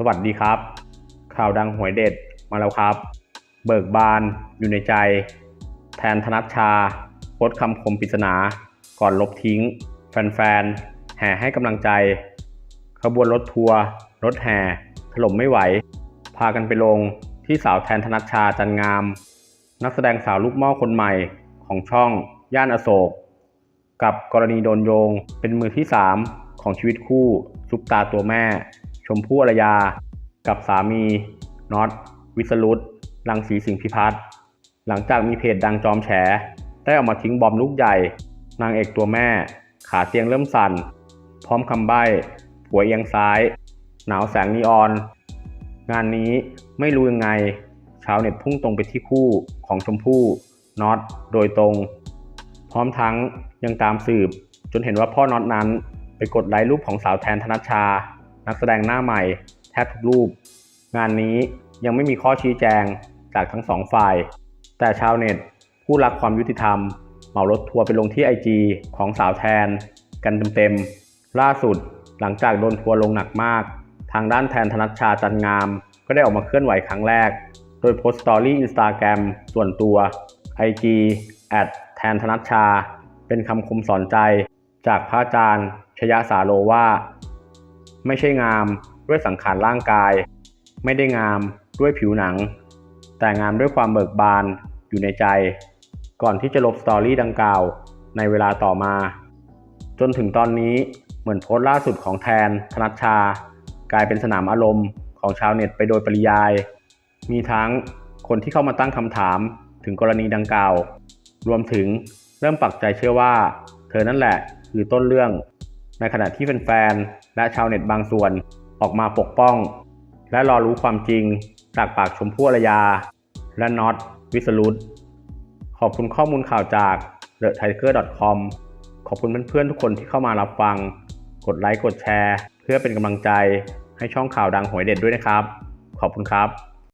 สวัสดีครับ ข่าวดังหวยเด็ดมาแล้วครับ เบิกบานอยู่ในใจ แทนธนัชชาโพสคำคมปริศนา ก่อนลบทิ้ง แฟนๆ แห่ให้กำลังใจ ขบวนรถทัวร์รถแห่ ถล่มไม่ไหว พากันไปลงที่สาวแทนธนัชชาจันงาม นักแสดงสาวลูกหม้อคนใหม่ของช่องย่านอโศก กับกรณีโดนโยงเป็นมือที่ 3 ของชีวิตคู่ซุปตาตัวแม่ ชมพู่อรยา กับสามีน็อตวิสรุตลังสีสิงห์พิพัฒน์หลังจากมีเพจดังจอมแฉ ได้ออกมาทิ้งบอมลูกใหญ่ นางเอกตัวแม่ ขาเตียงเริ่มสั่น พร้อมคำใบ้หัวเอียงซ้าย หนาวแสงนีออน งานนี้ไม่รู้ยังไง ชาวเน็ตพุ่งตรงไปที่คู่ของชมพู่น็อตโดยตรง พร้อมทั้งยังตามสืบ จนเห็นว่าพ่อน็อตนั้นไปกดไลค์รูปของสาวแทนธนัชชา นักแสดงหน้าใหม่แทบทุกรูป งานนี้ยังไม่มีข้อชี้แจงจากทั้งสองฝ่าย แต่ชาวเน็ต ผู้รักความยุติธรรม เหมารถทัวร์ไปลงที่ไอจีของสาวแทน กันเต็มๆล่าสุดหลังจากโดนทัวร์ลงหนักมาก ทางด้านแทนธนัชชาจันงาม ก็ได้ออกมาเคลื่อนไหวครั้งแรก โดยโพสต์สตอรี่อินสตาแกรมส่วนตัว IG แอดแทนธนัชชา เป็นคำคมสอนใจ จากพระอาจารย์ชยสาโลว่า ไม่ใช่งามด้วยสังขารร่างกาย ไม่ได้งามด้วยผิวหนัง แต่งามด้วยความเบิกบานอยู่ในใจ ก่อนที่จะลบสตอรี่ดังกล่าวในเวลาต่อมา จนถึงตอนนี้เหมือนโพสต์ล่าสุดของแทน ธนัชชา กลายเป็นสนามอารมณ์ของชาวเน็ตไปโดยปริยาย มีทั้งคนที่เข้ามาตั้งคำถามถึงกรณีดังกล่าว รวมถึงเริ่มปักใจเชื่อว่า เธอนั่นแหละคือต้นเรื่อง ในขณะที่แฟนๆและชาวเน็ตบางส่วนออกมาปกป้อง และรอรู้ความจริงจากปากชมพู่อรยา และน็อตวิสรุตขอบคุณข้อมูลข่าวจาก the tiger com ขอบคุณเพื่อนๆทุกคนที่เข้ามารับฟัง กดไลค์กดแชร์ เพื่อเป็นกำลังใจให้ช่องข่าวดังหวยเด็ดด้วยนะครับ ขอบคุณครับ